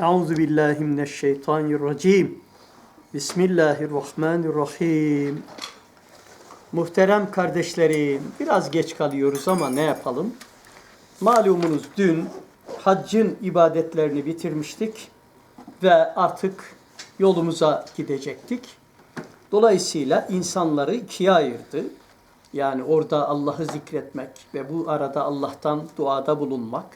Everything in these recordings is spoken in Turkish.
Euzu billahi mineşşeytanirracim. Bismillahirrahmanirrahim. Muhterem kardeşlerim, biraz geç kalıyoruz ama ne yapalım? Malumunuz dün haccın ibadetlerini bitirmiştik ve artık yolumuza gidecektik. Dolayısıyla insanları ikiye ayırdı. Yani orada Allah'ı zikretmek ve bu arada Allah'tan duada bulunmak.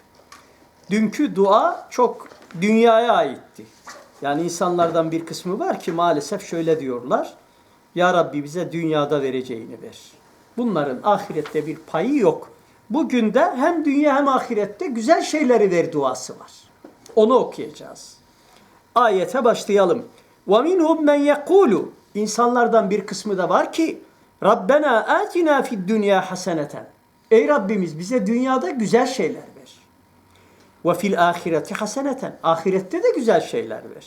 Dünkü dua çok dünyaya aitti. Yani insanlardan bir kısmı var ki maalesef şöyle diyorlar. Ya Rabbi bize dünyada vereceğini ver. Bunların ahirette bir payı yok. Bugün de hem dünya hem ahirette güzel şeyleri ver duası var. Onu okuyacağız. Ayete başlayalım. وَمِنْهُمْ مَنْ يَقُولُ İnsanlardan bir kısmı da var ki Rabbena atina fid dünya haseneten. Ey Rabbimiz bize dünyada güzel şeyler ver. Ve fil ahireti haseneten. Ahirette de güzel şeyler ver.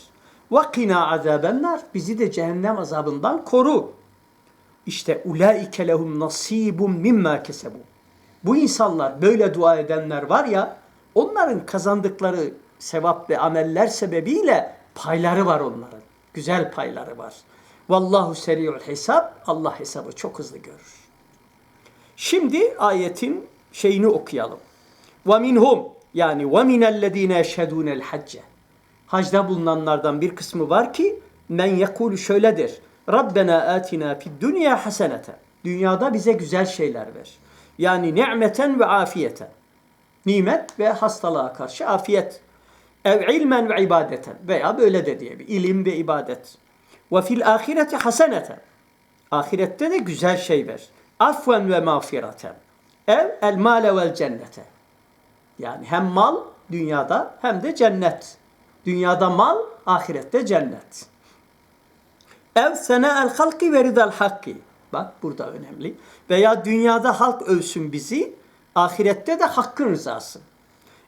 Ve qina azabennar. Bizi de cehennem azabından koru. İşte ulaike lehum nasibun mimma kesebu. Bu insanlar böyle dua edenler var ya onların kazandıkları sevap ve ameller sebebiyle payları var onların. Güzel payları var. Vallahu seri'ul hesap. Allah hesabı çok hızlı görür. Şimdi ayetin şeyini okuyalım. Ve minhum yani ve minellezine yeşhedûnel hacce. Hacda bulunanlardan bir kısmı var ki men yekulu şöyledir. Rabbena atina fid dünya hasenete. Dünyada bize güzel şeyler ver. Yani ni'meten ve afiyeten. Nimet ve hastalığa karşı afiyet. Ev ilmen ve ibadeten. Veya böyle de diyebilir. İlim ve ibadet. Ve fil ahireti haseneten. Ahirette de güzel şey ver. Afven ve mağfireten. Ev el male vel cennete. Yani hem mal dünyada hem de cennet. Dünyada mal, ahirette cennet. Ev sene el halki ve ridal hakki. Bak burada önemli. Veya dünyada halk övsün bizi, ahirette de hakkın rızası.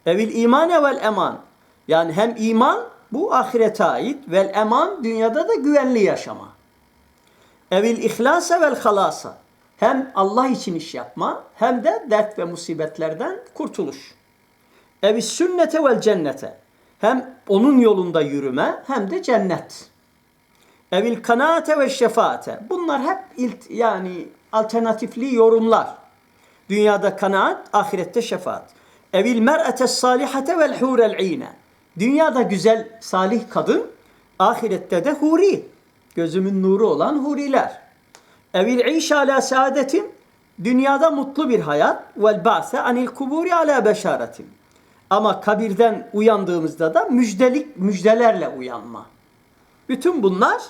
Evil imane vel eman. Yani hem iman bu ahirete ait vel eman dünyada da güvenli yaşama. Evil ihlasa vel halasa. Hem Allah için iş yapma hem de dert ve musibetlerden kurtuluş. Evi sünnete vel cennete. Hem onun yolunda yürüme hem de cennet. Evil kanaate ve şefaate. Bunlar hep ilt, yani alternatifli yorumlar. Dünyada kanaat, ahirette şefaat. Evil mer'ete salihate vel hurel ine. Dünyada güzel, salih kadın, ahirette de huri. Gözümün nuru olan huriler. Evil iş ala saadetin. Dünyada mutlu bir hayat. Vel ba'se anil kuburi ala beşaretin. Ama kabirden uyandığımızda da müjdelik müjdelerle uyanma. Bütün bunlar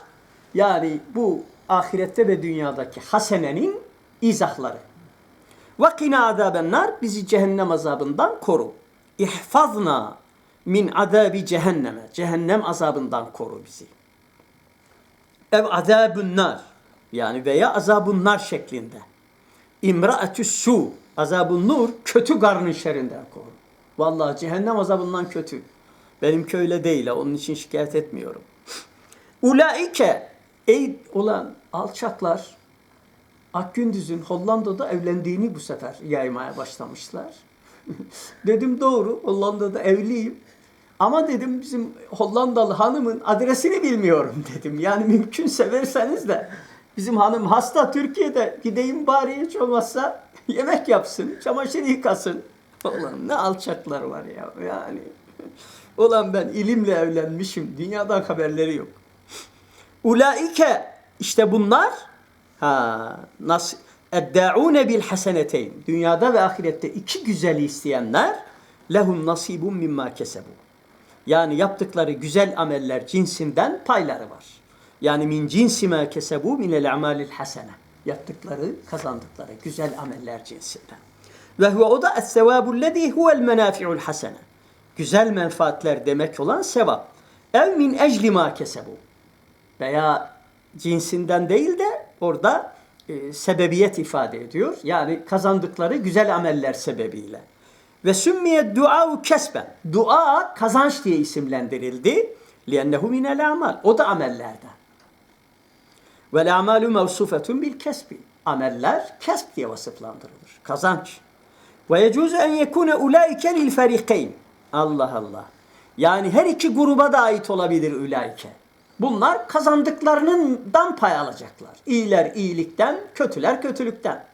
yani bu ahirette ve dünyadaki hasenenin izahları. Ve kina azabennar bizi cehennem azabından koru. İhfazna min azabi cehenneme. Cehennem azabından koru bizi. Ev azabun nar yani veya azabun nar şeklinde. İmraatü su azabun nur kötü karnın şerrinden koru. Vallahi cehennem azabından kötü. Benimki öyle değil. Onun için şikayet etmiyorum. Ulaike ey olan alçaklar Akgündüz'ün Hollanda'da evlendiğini bu sefer yaymaya başlamışlar. dedim doğru Hollanda'da evliyim. Ama dedim bizim Hollandalı hanımın adresini bilmiyorum dedim. Yani mümkünse verseniz de bizim hanım hasta Türkiye'de gideyim bari hiç olmazsa yemek yapsın, çamaşır yıkasın. Ulan ne alçaklar var ya yani. Ulan ben ilimle evlenmişim. Dünyadan haberleri yok. Ulaike işte bunlar ha nasıl eddaune bil haseneteyn. Dünyada ve ahirette iki güzeli isteyenler lehum nasibun mimma kesebu. Yani yaptıkları güzel ameller cinsinden payları var. Yani min cinsi ma kesebu minel amalil hasene. Yaptıkları, kazandıkları güzel ameller cinsinden. Ve huve o da es-sevâbu lezî huvel menâfi'ul hasene. Güzel menfaatler demek olan sevap. Ev min ecli ma kesebu. Veya cinsinden değil de orada e, sebebiyet ifade ediyor. Yani kazandıkları güzel ameller sebebiyle. Ve sümmiye dua'u kesben. Dua kazanç diye isimlendirildi. Liennehu minel amal. O da amellerden. Ve amalu mevsufetun bil kesbi. Ameller kesb diye vasıflandırılır. Kazanç. Ve yecuzu en yekune ulaike lil ferikeyn. Allah Allah. Yani her iki gruba da ait olabilir ülaike. Bunlar kazandıklarından pay alacaklar. İyiler iyilikten, kötüler kötülükten.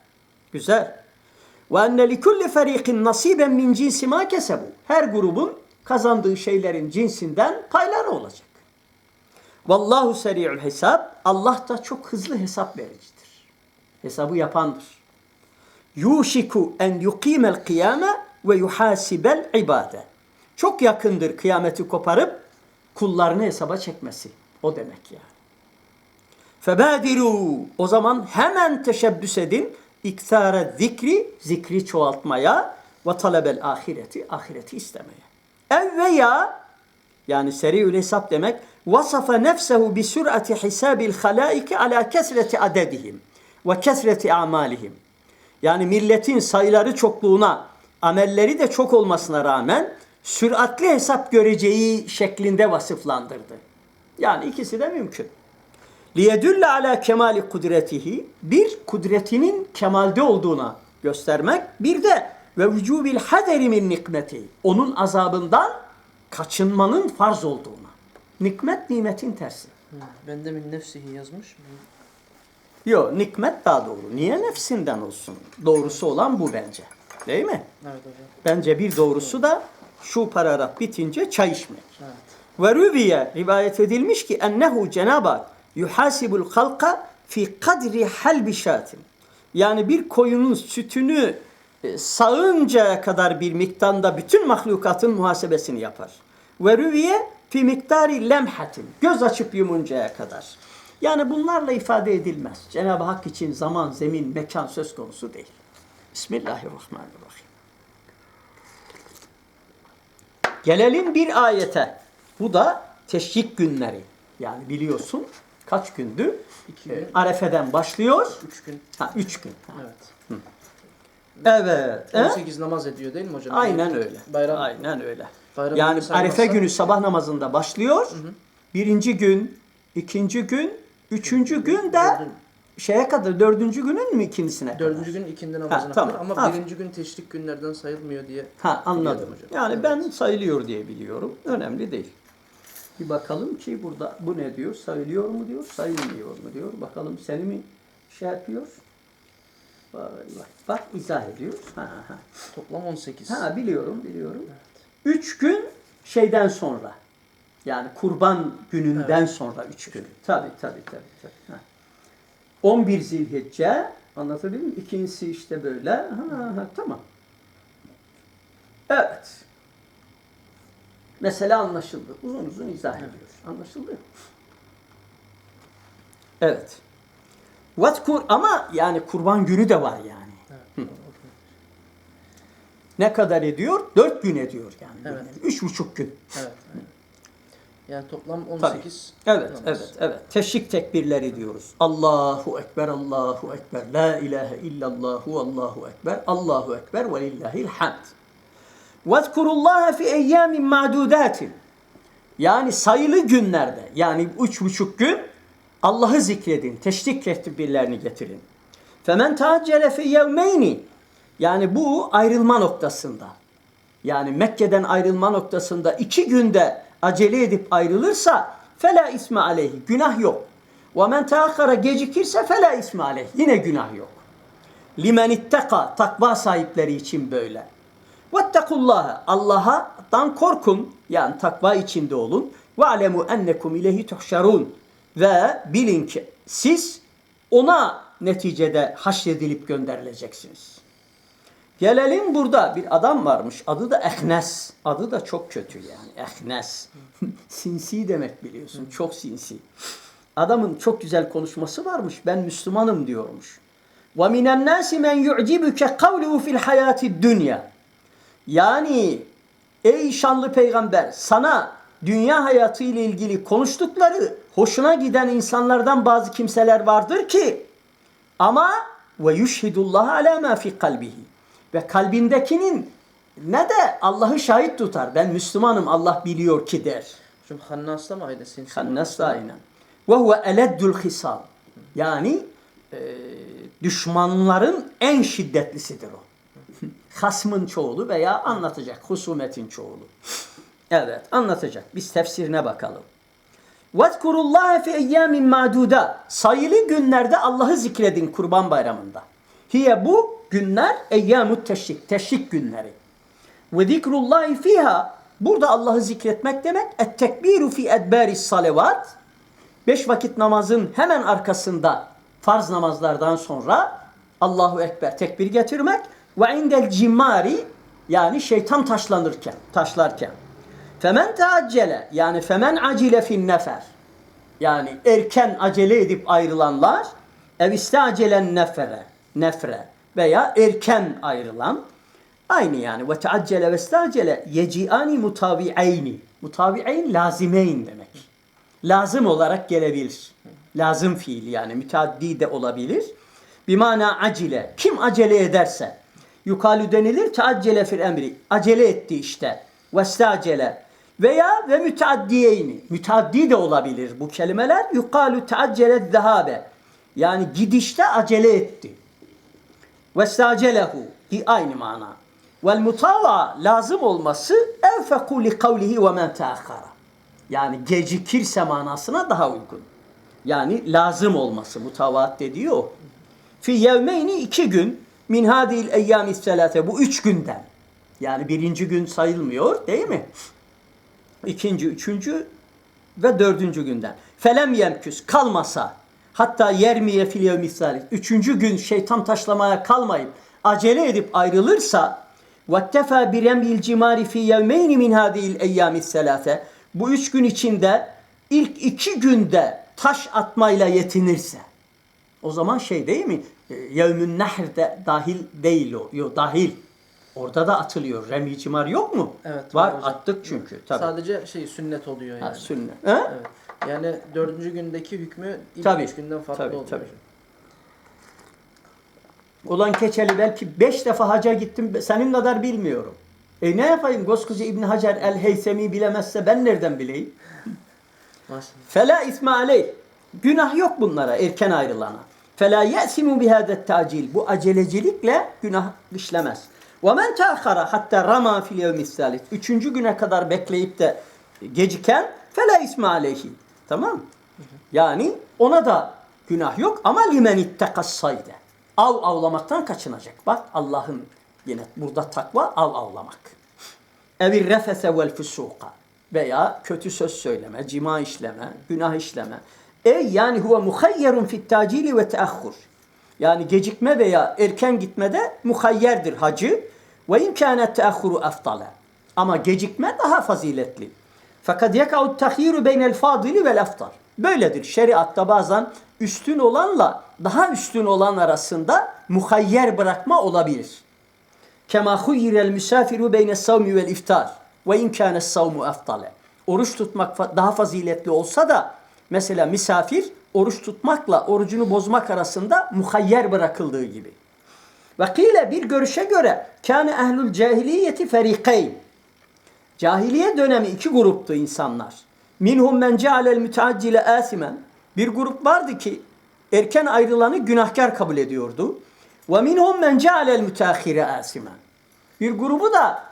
Güzel. Ve enne li kulli feriqin nasiben min cinsi ma kesebu. Her grubun kazandığı şeylerin cinsinden payları olacak. Vallahu seri'ül hesap. Allah da çok hızlı hesap vericidir. Hesabı yapandır. Yuşiku en yuqimel kıyame ve yuhasibel ibade. Çok yakındır kıyameti koparıp kullarını hesaba çekmesi. O demek yani. Febadiru. O zaman hemen teşebbüs edin. İktara zikri, zikri çoğaltmaya ve talebel ahireti, ahireti istemeye. Ev veya yani seriül hesap demek vasafa nefsehu bi sür'ati hisabil halaiki ala kesreti adedihim ve kesreti amalihim. Yani milletin sayıları çokluğuna, amelleri de çok olmasına rağmen süratli hesap göreceği şeklinde vasıflandırdı. Yani ikisi de mümkün. Liyedülle ala kemali kudretihi bir kudretinin kemalde olduğuna göstermek bir de ve vücubil haderi nikmeti onun azabından kaçınmanın farz olduğuna. Nikmet nimetin tersi. Ben de min nefsihi yazmış. Yok nikmet daha doğru. Niye nefsinden olsun? Doğrusu olan bu bence. Değil mi? Evet hocam. Bence bir doğrusu da şu paragraf bitince çay içmek. Evet. Ve rüviye rivayet edilmiş ki ennehu Cenab-ı Hak yuhasibul halka fi kadri halbi şatin. Yani bir koyunun sütünü e, sağıncaya kadar bir miktarda bütün mahlukatın muhasebesini yapar. Ve rüviye fi miktari lemhatin. Göz açıp yumuncaya kadar. Yani bunlarla ifade edilmez. Cenab-ı Hak için zaman, zemin, mekan söz konusu değil. Bismillahirrahmanirrahim. Gelelim bir ayete. Bu da teşrik günleri. Yani biliyorsun kaç gündü? İki Ee, gün. Arefe'den başlıyor. Üç gün. Ha, üç gün. Ha. Evet. Evet. he? 18 namaz ediyor değil mi hocam? Aynen öyle. Bayram. Aynen öyle. Bayram yani günü Arefe günü sabah namazında başlıyor. Birinci gün, ikinci gün, üçüncü gün de şeye kadar, dördüncü günün mü ikincisine? Dördüncü gün ikindi namazına tamam. kadar ama Ha. birinci gün teşrik günlerden sayılmıyor diye. Ha anladım. Hocam. Yani Evet. ben sayılıyor diye biliyorum. Önemli değil. Bir bakalım ki burada bu ne diyor? Sayılıyor mu diyor, sayılmıyor mu diyor. Bakalım seni mi şey yapıyor? Vay vay. Bak izah ediyor. Ha, ha. Toplam 18. ha biliyorum, biliyorum. Üç gün şeyden sonra. Yani kurban gününden sonra üç gün. Tabi tabi tabi. tabi. Ha. 11 Zilhicce anlatabildim mi? İkincisi işte böyle. Ha, ha, tamam. Evet. Mesela anlaşıldı. Uzun uzun izah ediyor. Anlaşıldı. Evet. What kur ama yani kurban günü de var yani. Evet. Ne kadar ediyor? Dört gün ediyor yani. Evet. Üç buçuk gün. evet. aynen. Yani toplam 18. Tabii. Evet, namaz. evet, evet. Teşrik tekbirleri diyoruz. Allahu Ekber, Allahu Ekber, La ilahe illallahu, Allahu Ekber, Allahu Ekber ve lillahil hamd. Vezkurullaha fi eyyamin ma'dudatin. Yani sayılı günlerde, yani üç buçuk gün Allah'ı zikredin, teşrik tekbirlerini getirin. Femen teaccele fi yevmeyni. Yani bu ayrılma noktasında. Yani Mekke'den ayrılma noktasında iki günde acele edip ayrılırsa fela isme aleyhi. Günah yok. Ve men teakkara gecikirse fela isme aleyhi. Yine günah yok. Limen itteka. Takva sahipleri için böyle. Vettekullaha. Allah'tan korkun. Yani takva içinde olun. Ve alemu ennekum ileyhi tuhşarun. Ve bilin ki siz ona neticede haşredilip gönderileceksiniz. Gelelim burada bir adam varmış. Adı da Ehnes. Adı da çok kötü yani. Ehnes. sinsi demek biliyorsun. Çok sinsi. Adamın çok güzel konuşması varmış. Ben Müslümanım diyormuş. Minen nasi men yu'cibuke kavluhu fil hayati dünya. Yani ey şanlı peygamber sana dünya hayatı ile ilgili konuştukları hoşuna giden insanlardan bazı kimseler vardır ki ama ve yuşhidullah ala ma fi kalbihi. Ve kalbindekinin ne de Allah'ı şahit tutar. Ben Müslümanım Allah biliyor ki der. Hocam Hannas'ta mı aynı? Sinsi Hannas da aynen. Ve huve eleddül hisal. Yani e, düşmanların en şiddetlisidir o. Hasmın çoğulu veya anlatacak husumetin çoğulu. Evet anlatacak. Biz tefsirine bakalım. وَذْكُرُ اللّٰهَ فِي اَيَّامٍ مَعْدُودَ Sayılı günlerde Allah'ı zikredin kurban bayramında. Hiye bu günler eyyamut teşrik, teşrik günleri. Ve zikrullahi fiha burada Allah'ı zikretmek demek et tekbiru fi edbari salavat beş vakit namazın hemen arkasında farz namazlardan sonra Allahu Ekber tekbir getirmek ve indel cimari yani şeytan taşlanırken taşlarken. Femen teaccele yani femen acile fin nefer. Yani erken acele edip ayrılanlar ev istacelen nefere nefre veya erken ayrılan aynı yani ve teaccele ve istacele yeciani mutabi'eyni mutabi'eyn lazimeyn demek lazım olarak gelebilir lazım fiil yani müteaddi de olabilir bimana acile kim acele ederse yukalü denilir teaccele fil emri acele etti işte ve istacele veya ve müteaddiyeyni. Müteaddi de olabilir bu kelimeler. Yukalu teaccele zehabe. Yani gidişte acele etti. Ve stacelehu. Hi aynı mana. Vel mutava lazım olması enfeku li kavlihi ve men teakhara. Yani gecikirse manasına daha uygun. Yani lazım olması mutavaat dediği o. Fi yevmeyni iki gün min hadil eyyami selate bu üç günden. Yani birinci gün sayılmıyor değil mi? ikinci, üçüncü ve dördüncü günden. Felem yemküs kalmasa hatta yermiye fil yevmi salis. Üçüncü gün şeytan taşlamaya kalmayıp acele edip ayrılırsa vettefa biremil cimari fi yevmeyni min hadil eyyami selase. Bu üç gün içinde ilk iki günde taş atmayla yetinirse o zaman şey değil mi? Yevmün Nehr'de dahil değil o. Yok dahil. Orada da atılıyor. Remi cimar yok mu? Evet, Var. hocam. Attık çünkü. Tabii. Sadece şey sünnet oluyor yani. Ha, sünnet. He? Evet. Yani dördüncü gündeki hükmü ilk Tabii, üç günden farklı tabii, oluyor. tabii. Ulan keçeli belki beş defa haca gittim. Senin kadar bilmiyorum. E ne yapayım? Koskoca İbn Hacer el Heysemi bilemezse ben nereden bileyim? Fela isme aleyh. Günah yok bunlara erken ayrılana. Fela ye'simu bihâdet tacil. Bu acelecilikle günah işlemez. Men teakhara hatta rama fil yevmis salis. Üçüncü güne kadar bekleyip de geciken fela isme aleyhi. Tamam Yani ona da günah yok ama limen ittekas sayde. Av avlamaktan kaçınacak. Bak Allah'ın yine burada takva av avlamak evir refese vel fusuka veya kötü söz söyleme, cima işleme, günah işleme. E yani huve muhayyerun fit tacili ve teahhur. Yani gecikme veya erken gitmede muhayyerdir hacı. Ve imkâne teahhuru eftale. Ama gecikme daha faziletli. Fakat yeka'u tahyiru beynel fadili vel eftar. Böyledir. Şeriatta bazen üstün olanla daha üstün olan arasında muhayyer bırakma olabilir. Kema huyyirel misafiru beyne savmi vel iftar ve imkâne savmu eftale. Oruç tutmak daha faziletli olsa da mesela misafir oruç tutmakla orucunu bozmak arasında muhayyer bırakıldığı gibi. Ve kile bir görüşe göre kâne ehlül cahiliyeti ferîkeyn. Cahiliye dönemi iki gruptu insanlar. Minhum men cealel müteaccile asimen. Bir grup vardı ki erken ayrılanı günahkar kabul ediyordu. Ve minhum men cealel müteahhire asimen. Bir grubu da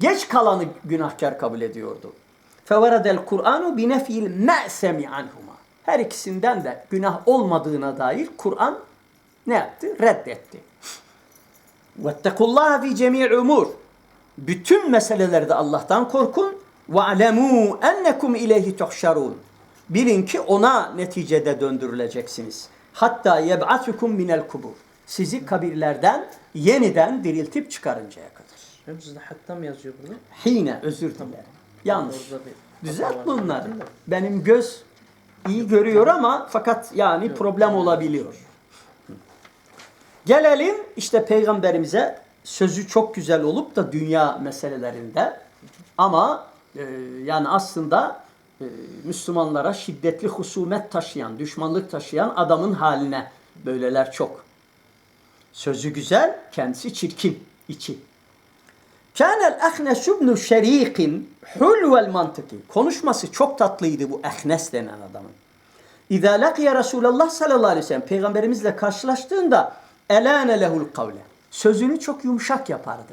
geç kalanı günahkar kabul ediyordu. Feveredel Kur'anu bi nefil me'semi anhuma. Her ikisinden de günah olmadığına dair Kur'an ne yaptı? Reddetti. Vettekullaha fi cemi' umur. Bütün meselelerde Allah'tan korkun. Ve alemu ennekum ileyhi tuhşarun. Bilin ki ona neticede döndürüleceksiniz. Hatta yeb'atukum minel kubur. Sizi kabirlerden yeniden diriltip çıkarıncaya kadar. Hocam sizde hatta mı yazıyor burada? Hine özür dilerim. Yanlış. Bir hata Düzelt bunları. Benim göz iyi görüyor ama fakat yani problem olabiliyor. Gelelim işte peygamberimize sözü çok güzel olup da dünya meselelerinde ama e, yani aslında e, Müslümanlara şiddetli husumet taşıyan, düşmanlık taşıyan adamın haline böyleler çok. Sözü güzel, kendisi çirkin, içi. Kânel ehnes ibnu şerikin hulvel mantıki. Konuşması çok tatlıydı bu ehnes denen adamın. İzâ lakiye Resulallah sallallahu aleyhi ve sellem peygamberimizle karşılaştığında elâne lehul kavle. Sözünü çok yumuşak yapardı.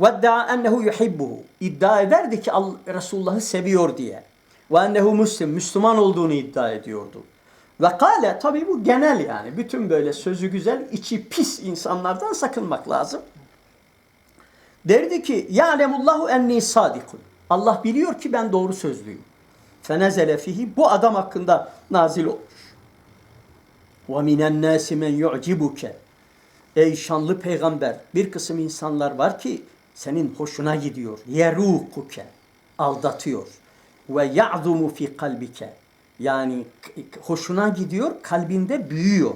Vedda'a ennehu yuhibbuhu. İddia ederdi ki Resulullah'ı seviyor diye. Ve ennehu Müslüman olduğunu iddia ediyordu. Ve kale, tabi bu genel yani. Bütün böyle sözü güzel, içi pis insanlardan sakınmak lazım. Derdi ki, Ya'lemullahu enni sadikun. Allah biliyor ki ben doğru sözlüyüm. Fenezele fihi bu adam hakkında nazil وَمِنَ النَّاسِ مَنْ يُعْجِبُكَ Ey şanlı peygamber bir kısım insanlar var ki senin hoşuna gidiyor. Yerukuke aldatıyor. Ve ya'zumu fi kalbike yani k- hoşuna gidiyor kalbinde büyüyor.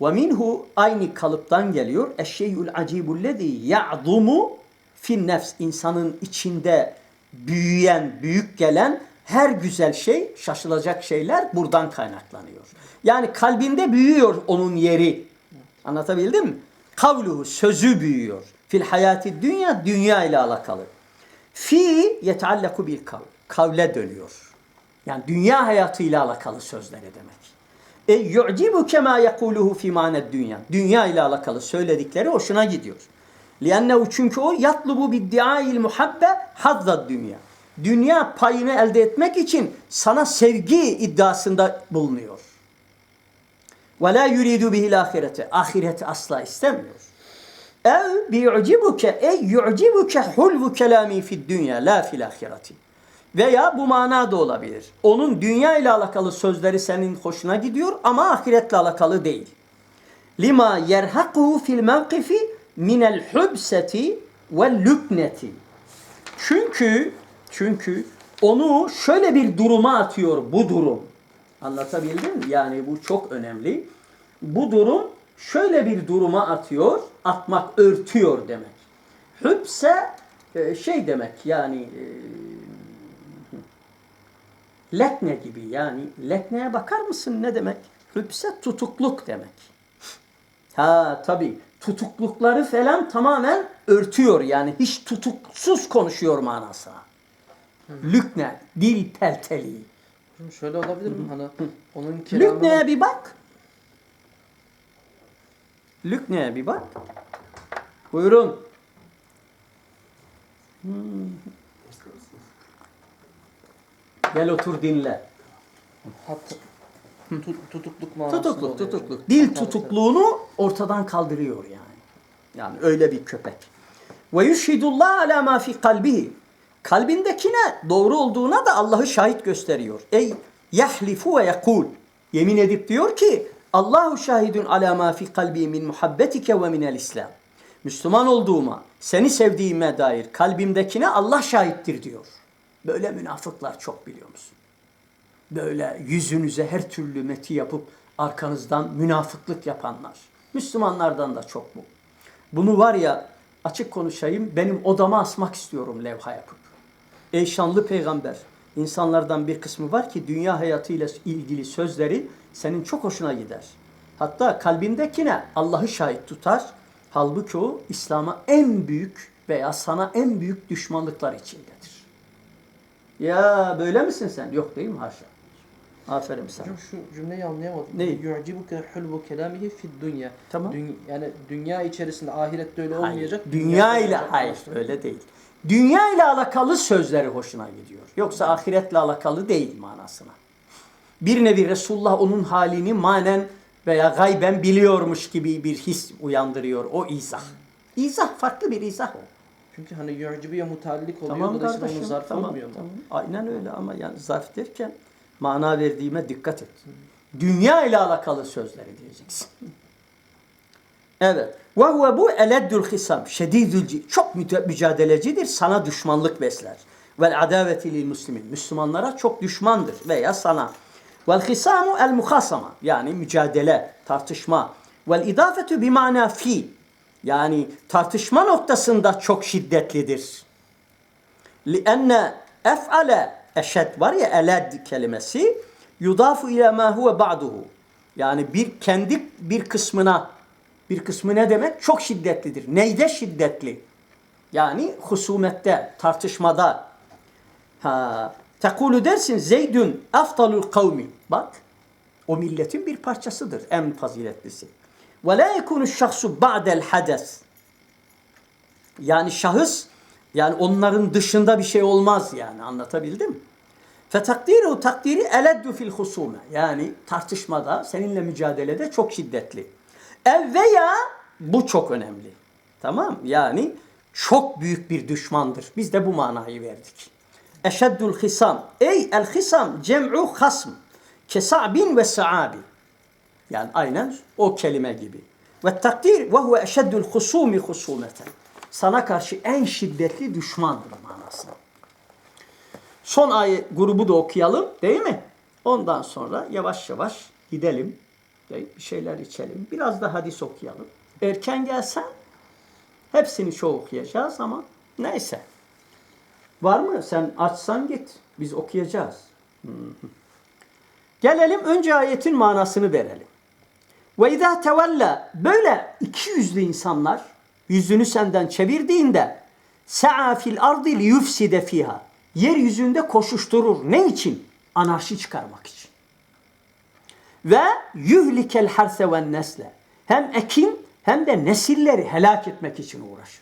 Ve minhu aynı kalıptan geliyor. Eşşeyül acibullezî ya'zumu fin nefs insanın içinde büyüyen, büyük gelen her güzel şey, şaşılacak şeyler buradan kaynaklanıyor. Yani kalbinde büyüyor onun yeri. Anlatabildim mi? Kavluhu sözü büyüyor. Fil hayati dünya dünya ile alakalı. Fi yeteallaku bil kavl. Kavle dönüyor. Yani dünya hayatıyla alakalı sözleri demek. E yu'cibu kema yekuluhu fi maned dünya. Dünya ile alakalı söyledikleri hoşuna gidiyor. Liannehu çünkü o yatlubu biddiail muhabbe hazzad dünya. Dünya payını elde etmek için sana sevgi iddiasında bulunuyor. Ve la yuridu bihil ahirete. Ahireti asla istemiyor. Ev biyu'cibuke ey yu'cibuke hulvu kelami fid dünya la fil ahireti. Veya bu mana da olabilir. Onun dünya ile alakalı sözleri senin hoşuna gidiyor ama ahiretle alakalı değil. Lima yerhaquhu fil mevkifi minel hubseti ve lükneti. Çünkü çünkü onu şöyle bir duruma atıyor bu durum. Anlatabildim mi? Yani bu çok önemli. Bu durum şöyle bir duruma atıyor. Atmak örtüyor demek. Hübse e, şey demek yani e, lekne gibi yani lekneye bakar mısın ne demek? Hübse tutukluk demek. Ha tabi tutuklukları falan tamamen örtüyor yani hiç tutuksuz konuşuyor manasına. Lükne, dil telteliği. Hocam Şöyle olabilir mi? Hani onun kelamını... Lükne'ye bir bak. Lükne'ye bir bak. Buyurun. Hmm. Gel otur dinle. Hat, tut- tutukluk manasında Tutukluk, tutukluk. hocam. Dil tutukluğunu ortadan kaldırıyor yani. Yani öyle bir köpek. Ve yushhidullah ala ma fi kalbihi. Kalbindekine doğru olduğuna da Allah'ı şahit gösteriyor. Ey yahlifu ve yekul. Yemin edip diyor ki Allahu şahidun ala ma fi kalbi min muhabbetike ve minel İslam. Müslüman olduğuma, seni sevdiğime dair kalbimdekine Allah şahittir diyor. Böyle münafıklar çok biliyor musun? böyle yüzünüze her türlü meti yapıp arkanızdan münafıklık yapanlar. Müslümanlardan da çok bu. Bunu var ya açık konuşayım benim odama asmak istiyorum levha yapıp. Ey şanlı peygamber insanlardan bir kısmı var ki dünya hayatıyla ilgili sözleri senin çok hoşuna gider. Hatta kalbindekine Allah'ı şahit tutar. Halbuki o İslam'a en büyük veya sana en büyük düşmanlıklar içindedir. Ya böyle misin sen? Yok değil mi? Haşa. Aferin sana. Hocam şu cümleyi anlayamadım. Neyi? Yu'cibuke hulvu kelamihi fid dünya. Tamam. Dün- yani dünya içerisinde ahirette öyle Hayır. olmayacak. Dünya Dünyada ile hayır öyle değil. Dünya ile alakalı sözleri hoşuna gidiyor. Yoksa ahiretle alakalı değil manasına. Bir nevi Resulullah onun halini manen veya gayben biliyormuş gibi bir his uyandırıyor o izah. İzah farklı bir izah o. Çünkü hani yu'cibuye mutallik oluyor. Tamam kardeşim. zarfı tamam, olmuyor mu? tamam. Aynen öyle ama yani zarf derken mana verdiğime dikkat et. Dünya ile alakalı sözleri diyeceksin. Evet. Ve huve bu eleddül hisam. Şedidül ci- Çok müte- mücadelecidir. Sana düşmanlık besler. Vel adaveti lil muslimin. Müslümanlara çok düşmandır veya sana. Vel hisamu el muhasama. Yani mücadele, tartışma. Vel idafetu bimana fi. Yani tartışma noktasında çok şiddetlidir. لأن أفعل eşed var ya eled kelimesi yudafu ile ma huve ba'duhu. Yani bir kendi bir kısmına bir kısmı ne demek? Çok şiddetlidir. Neyde şiddetli? Yani husumette, tartışmada. Ha, tekulu dersin Zeydün aftalul kavmi. Bak o milletin bir parçasıdır. En faziletlisi. Ve la yekunu şahsu ba'del hades. Yani şahıs yani onların dışında bir şey olmaz yani anlatabildim mi? Fetakdiru takdiri eleddu fil husume. Yani tartışmada, seninle mücadelede çok şiddetli. Ev veya bu çok önemli. Tamam Yani çok büyük bir düşmandır. Biz de bu manayı verdik. Eşeddül hisam. Ey el hisam cem'u hasm. Kesa'bin ve sa'abi. Yani aynen o kelime gibi. Ve takdir ve huve eşeddül husumi husumeten. Sana karşı en şiddetli düşmandır manasında. Son ayet grubu da okuyalım değil mi? Ondan sonra yavaş yavaş gidelim. Değil, bir şeyler içelim. Biraz da hadis okuyalım. Erken gelsen hepsini çoğu okuyacağız ama neyse. Var mı? Sen açsan git. Biz okuyacağız. Gelelim önce ayetin manasını verelim. Ve izâ tevella böyle iki yüzlü insanlar yüzünü senden çevirdiğinde sa'a fil ardi li yufside fiha. Yeryüzünde koşuşturur. Ne için? Anarşi çıkarmak için. Ve yuhlikel harse ve nesle. Hem ekin hem de nesilleri helak etmek için uğraşır.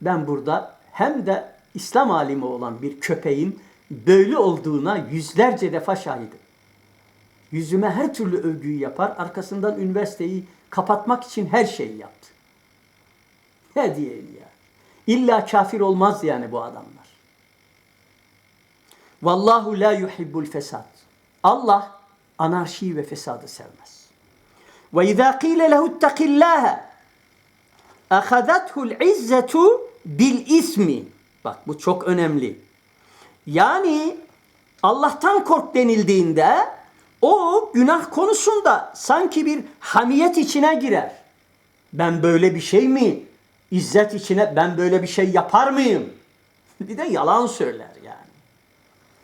Ben burada hem de İslam alimi olan bir köpeğin böyle olduğuna yüzlerce defa şahidim. Yüzüme her türlü övgüyü yapar, arkasından üniversiteyi kapatmak için her şeyi yaptı. Ne diyeyim ya? İlla kafir olmaz yani bu adamlar. Vallahu la yuhibbul fesad. Allah anarşiyi ve fesadı sevmez. Ve izâ qîle lehu ittakillâhe ahadathu'l izzetu bil ismi. Bak bu çok önemli. Yani Allah'tan kork denildiğinde o günah konusunda sanki bir hamiyet içine girer. Ben böyle bir şey mi? İzzet içine ben böyle bir şey yapar mıyım? Bir de yalan söyler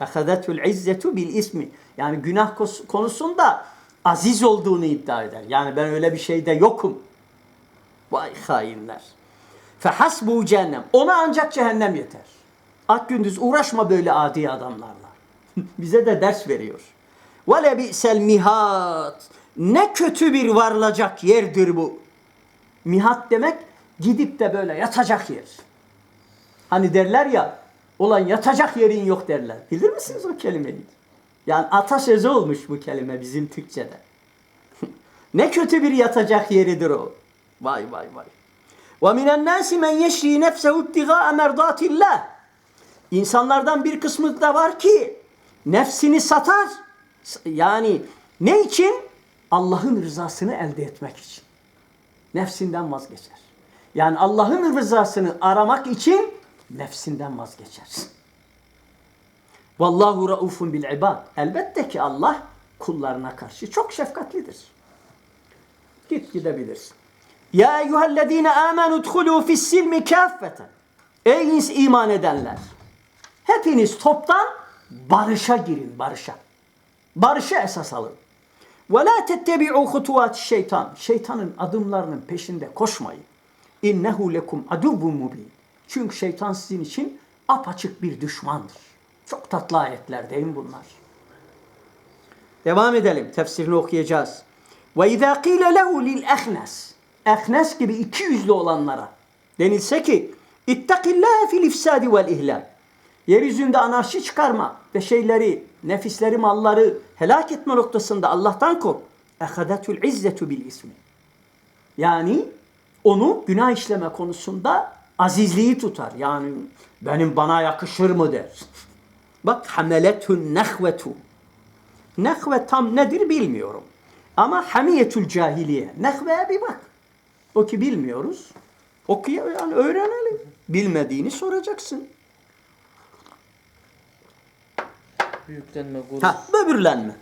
Akadetul izzetu bil ismi. Yani günah konusunda aziz olduğunu iddia eder. Yani ben öyle bir şeyde yokum. Vay hainler. Fehasbu cehennem. Ona ancak cehennem yeter. Ak gündüz uğraşma böyle adi adamlarla. Bize de ders veriyor. Ve le bi'sel mihat. Ne kötü bir varılacak yerdir bu. Mihat demek gidip de böyle yatacak yer. Hani derler ya olan yatacak yerin yok derler. Bilir misiniz o kelimeyi? Yani atasözü olmuş bu kelime bizim Türkçe'de. ne kötü bir yatacak yeridir o. Vay vay vay. Ve minen nasi men yeşri nefsehu ibtigaa merdatillah. İnsanlardan bir kısmı da var ki nefsini satar. Yani ne için? Allah'ın rızasını elde etmek için. Nefsinden vazgeçer. Yani Allah'ın rızasını aramak için nefsinden vazgeçer. Vallahu raufun bil ibad. Elbette ki Allah kullarına karşı çok şefkatlidir. Git gidebilirsin. Ya eyyühellezine amenu dhulu fissilmi kaffeten. Ey ins iman edenler. Hepiniz toptan barışa girin, barışa. Barışa esas alın. Ve la tettebi'u hutuvat şeytan. Şeytanın adımlarının peşinde koşmayın. İnnehu lekum aduvvun mubin. Çünkü şeytan sizin için apaçık bir düşmandır. Çok tatlı ayetler değil mi bunlar? Devam edelim. Tefsirini okuyacağız. Ve izâ qîle lehu lil ehnes. Ehnes gibi iki yüzlü olanlara denilse ki İttakillâhe fil ifsâdi vel ihlal. Yeryüzünde anarşi çıkarma ve şeyleri, nefisleri, malları helak etme noktasında Allah'tan kork. Ehadetül izzetu bil ismi. Yani onu günah işleme konusunda azizliği tutar. Yani benim bana yakışır mı der. Bak hameletun nehvetu. Nehve tam nedir bilmiyorum. Ama hamiyetül cahiliye. Nehve'ye bir bak. O ki bilmiyoruz. Okuya yani öğrenelim. Bilmediğini soracaksın. Büyüklenme, gurur. Ha, böbürlenme.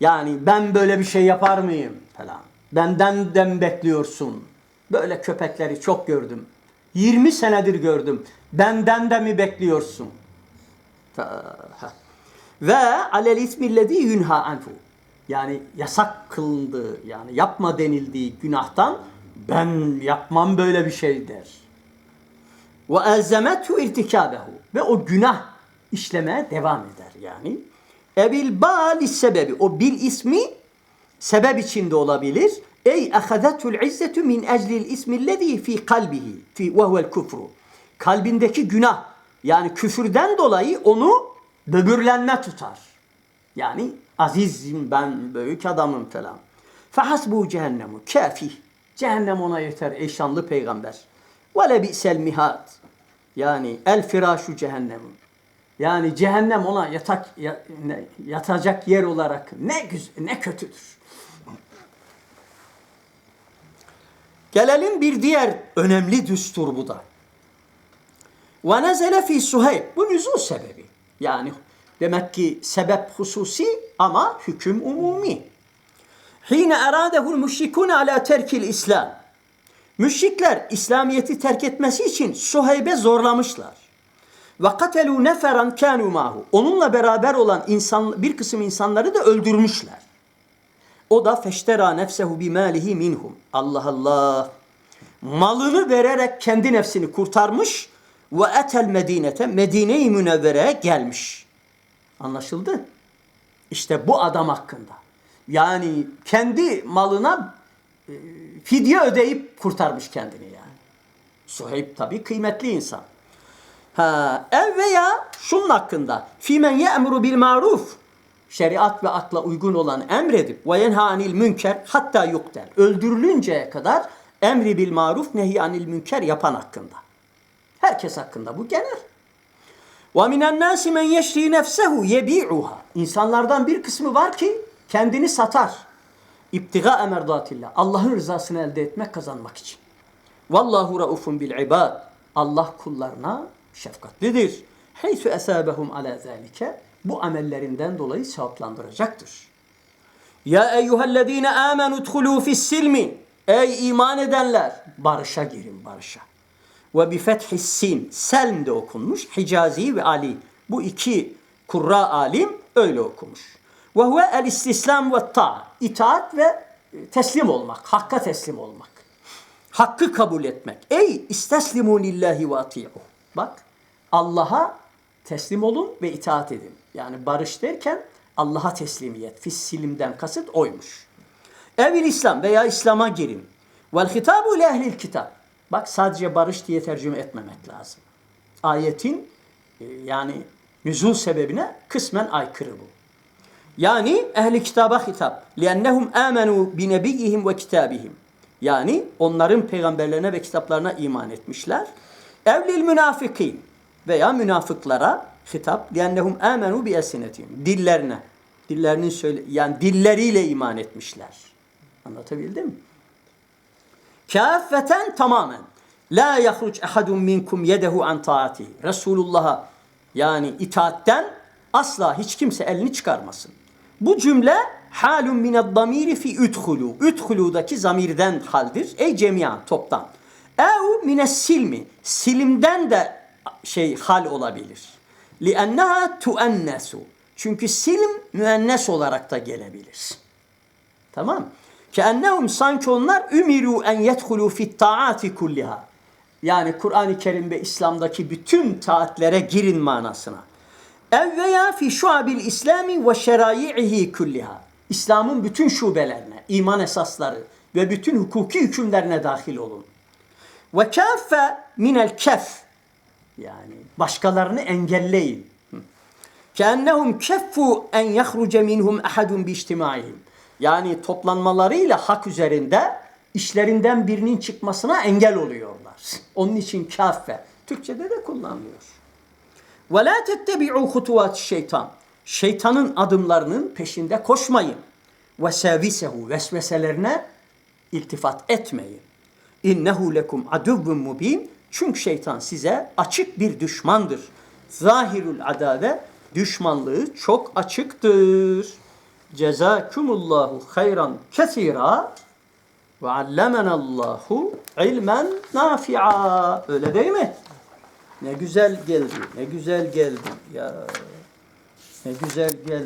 Yani ben böyle bir şey yapar mıyım falan. Benden de mi bekliyorsun? Böyle köpekleri çok gördüm. 20 senedir gördüm. Benden de mi bekliyorsun? Ve alel ismillezi yunha anhu. Yani yasak kılındığı yani yapma denildiği günahtan ben yapmam böyle bir şey der. Ve elzemethu irtikabehu. Ve o günah işlemeye devam eder yani. Ebil bali sebebi. O bil ismi sebep içinde olabilir. Ey ahadathu'l izzetu min ecli'l ismi'llezî fi kalbihi fi ve huvel kufru. Kalbindeki günah yani küfürden dolayı onu böbürlenme tutar. Yani azizim ben büyük adamım falan. Fehasbu cehennemu kafi. Cehennem ona yeter ey şanlı peygamber. Ve le bi'sel. Yani el firâşu cehennemun. Yani cehennem ona yatak yatacak yer olarak ne güzel, ne kötüdür. Gelelim bir diğer önemli düstur bu da. Ve nezele fi Suheyb. Bu nüzul sebebi. Yani demek ki sebep hususi ama hüküm umumi. Hine eradehul müşrikun ala terkil İslam. Müşrikler İslamiyeti terk etmesi için Suheyb'e zorlamışlar. Ve katelu neferan kanu mahu. Onunla beraber olan insan bir kısım insanları da öldürmüşler. O da feştera nefsehu bimalihi minhum. Allah Allah. Malını vererek kendi nefsini kurtarmış ve etel medinete Medine-i Münevvere'ye gelmiş. Anlaşıldı? İşte bu adam hakkında. Yani kendi malına e, fidye ödeyip kurtarmış kendini yani. Suheyb tabii kıymetli insan. Ha, ev veya şunun hakkında. Fimen ye'muru bil maruf. Şeriat ve akla uygun olan emredip ve yenha anil münker hatta yuktel. Öldürülünceye kadar emri bil maruf nehy anil münker yapan hakkında. Herkes hakkında bu genel. Ve minen nasi men yeşri nefsehu yebi'uha. İnsanlardan bir kısmı var ki kendini satar. İptiga emerdatillah. Allah'ın rızasını elde etmek, kazanmak için. Vallahu raufun bil ibad. Allah kullarına şefkatlidir. Heysu esabehum ala zalike. Bu amellerinden dolayı sevaplandıracaktır. Ya eyyühellezine amenu dhulu fis silmi. Ey iman edenler barışa girin barışa. Ve bi fethi sin selm de okunmuş. Hicazi ve Ali. Bu iki kurra alim öyle okumuş. Ve huve el istislam ve ta. İtaat ve teslim olmak. Hakka teslim olmak. Hakkı kabul etmek. Ey isteslimu lillahi ve ati'u. Bak Allah'a teslim olun ve itaat edin. Yani barış derken Allah'a teslimiyet. Fissilimden kasıt oymuş. Evil İslam veya İslam'a girin. Vel hitabu ile ehlil kitap. Bak sadece barış diye tercüme etmemek lazım. Ayetin e, yani nüzul sebebine kısmen aykırı bu. Yani ehli kitaba hitap. لِأَنَّهُمْ آمَنُوا بِنَبِيِّهِمْ وَكِتَابِهِمْ Yani onların peygamberlerine ve kitaplarına iman etmişler. Evlil münafikin veya münafıklara hitap. لِأَنَّهُمْ آمَنُوا بِأَسِنَتِهِمْ Dillerine. Dillerinin söyle yani dilleriyle iman etmişler. Anlatabildim mi? Kâffeten tamamen. La yahruc ahadun minkum yedehu an taati. Resulullah'a yani itaatten asla hiç kimse elini çıkarmasın. Bu cümle halun mined damiri fi üdhulu. Üdhulu'daki zamirden haldir. Ey cemiyan toptan. Ev mines silmi. Silimden de şey hal olabilir. Li'enneha tuennesu. Çünkü silim müennes olarak da gelebilir. Tamam. Keennehum sanki onlar ümiru en yedhulu fit taati kulliha. Yani Kur'an-ı Kerim ve İslam'daki bütün taatlere girin manasına. Ev veya fi şuabil İslami ve şerai'ihi kulliha. İslam'ın bütün şubelerine, iman esasları ve bütün hukuki hükümlerine dahil olun. Ve kaffe minel kef. Yani başkalarını engelleyin. Keennehum keffu en yahruce minhum ahadun bi. Yani toplanmalarıyla hak üzerinde işlerinden birinin çıkmasına engel oluyorlar. Onun için kaffe. Türkçede de kullanılıyor. Ve la tettebi'u hutuvat şeytan. Şeytanın adımlarının peşinde koşmayın. Ve servisehu vesveselerine iltifat etmeyin. İnnehu lekum aduvvun mubin. Çünkü şeytan size açık bir düşmandır. Zahirul adave düşmanlığı çok açıktır. Cezakumullahu hayran kesira ve allemenallahu ilmen nafi'a. Öyle değil mi? Ne güzel geldi, ne güzel geldi ya. Ne güzel geldi.